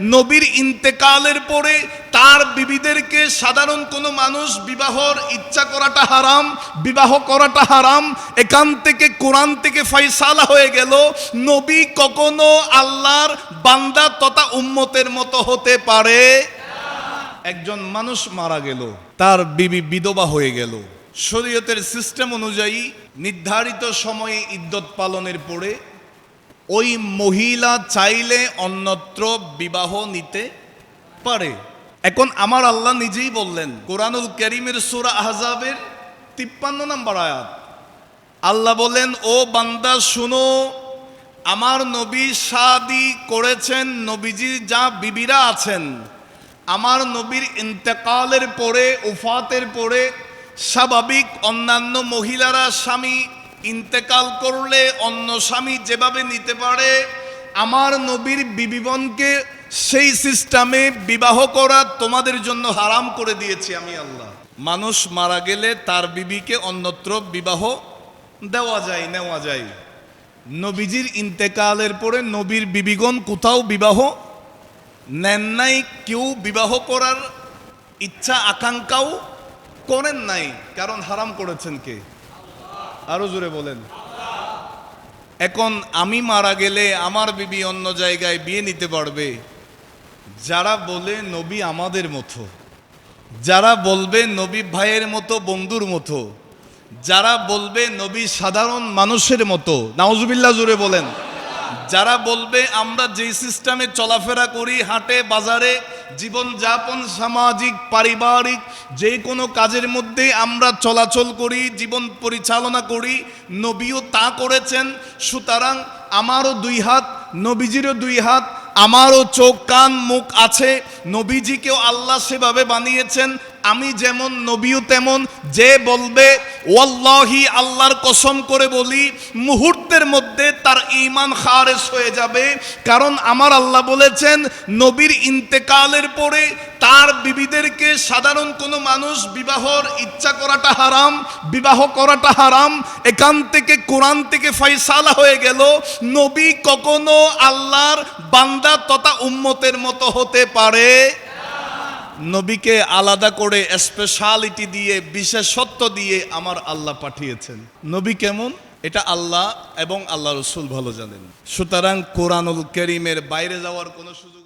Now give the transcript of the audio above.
নবীর ইন্তেকালের পরে তার বিবিদেরকে সাধারণ কোনো মানুষ বিবাহর ইচ্ছা করাটা হারাম, বিবাহ করাটা হারাম, এখান থেকে কোরআন থেকে ফয়সালা হয়ে গেল, নবী কখনো আল্লাহর বান্দা তথা উম্মতের মতো হতে পারে। একজন মানুষ মারা গেল, তার বিবি বিধবা হয়ে গেল। শরীয়তের সিস্টেম অনুযায়ী নির্ধারিত সময়ে ইদ্যত পালনের পরে ওই মহিলা চাইলে অন্যত্র বিবাহ নিতে পারে। এখন আমার আল্লাহ নিজেই বললেন, কোরআনুল করিমের সুরা আহজাবের তিপ্পান্ন নম্বর আয়াত। আল্লাহ বলেন ও বান্দা, শুনো, আমার নবী শাদি করেছেন নবীজি যা বিবিরা আছেন, আমার নবীর ইন্তেকালের পরে, উফাতের পরে, স্বাভাবিক অন্যান্য মহিলারা, স্বামী ইন্তেকাল করলে অন্য স্বামী যেভাবে নিতে পারে, আমার নবীর বিবিবনকে সেই সিস্টেমে বিবাহ করা তোমাদের জন্য হারাম করে দিয়েছি আমি আল্লাহ। মানুষ মারা গেলে তার বিবিকে অন্যত্র বিবাহ দেওয়া যায়, নেওয়া যায়। নবীজির ইন্তেকালের পরে নবীর বিবিগণ কোথাও বিবাহ নেন নাই, কেউ বিবাহ করার ইচ্ছা, আকাঙ্ক্ষাও করেন নাই, কারণ হারাম করেছেন কে? আরও জোরে বলেন। এখন আমি মারা গেলে আমার বিবি অন্য জায়গায় বিয়ে নিতে পারবে। যারা বলে নবী আমাদের মতো, যারা বলবে নবী ভাইয়ের মতো, বন্ধুর মতো, যারা বলবে নবী সাধারণ মানুষের মতো, নাউজুবিল্লাহ জুড়ে বলেন, যারা বলবে আমরা যেই সিস্টেমে চলাফেরা করি, হাটে, বাজারে জীবনযাপন, সামাজিক, পারিবারিক, যে কোনো কাজের মধ্যে আমরা চলাচল করি, জীবন পরিচালনা করি, নবীও তা করেছেন। সুতরাং আমারও দুই হাত, নবীজিরও দুই হাত, আমারও চোখ, কান, মুখ আছে। নবীজিকেও আল্লাহ সেভাবে বানিয়েছেন। আমি যেমন, নবীও তেমন। যে বলবে ওয়াল্লাহি আল্লাহর কসম করে বলি, মুহূর্তের মধ্যে তার ইমান খারেজ হয়ে যাবে। কারণ আমার আল্লাহ বলেছেন, নবীর ইন্তেকালের পরে তার বিবিদেরকে সাধারণ কোনো মানুষ বিবাহর ইচ্ছা করাটা হারাম, বিবাহ করাটা হারাম, এখান থেকে কোরআন থেকে ফয়সালা হয়ে গেল। নবী কখনো আল্লাহর বান্দা তথা উম্মতের মতো হতে পারে। নবীকে আলাদা করে স্পেশালিটি দিয়ে, বিশেষত্ব দিয়ে আমার আল্লাহ পাঠিয়েছেন। নবী কেমন? এটা আল্লাহ এবং আল্লাহ রসুল ভালো জানেন। সুতরাং কোরআনুল করিমের বাইরে যাওয়ার কোনো সুযোগ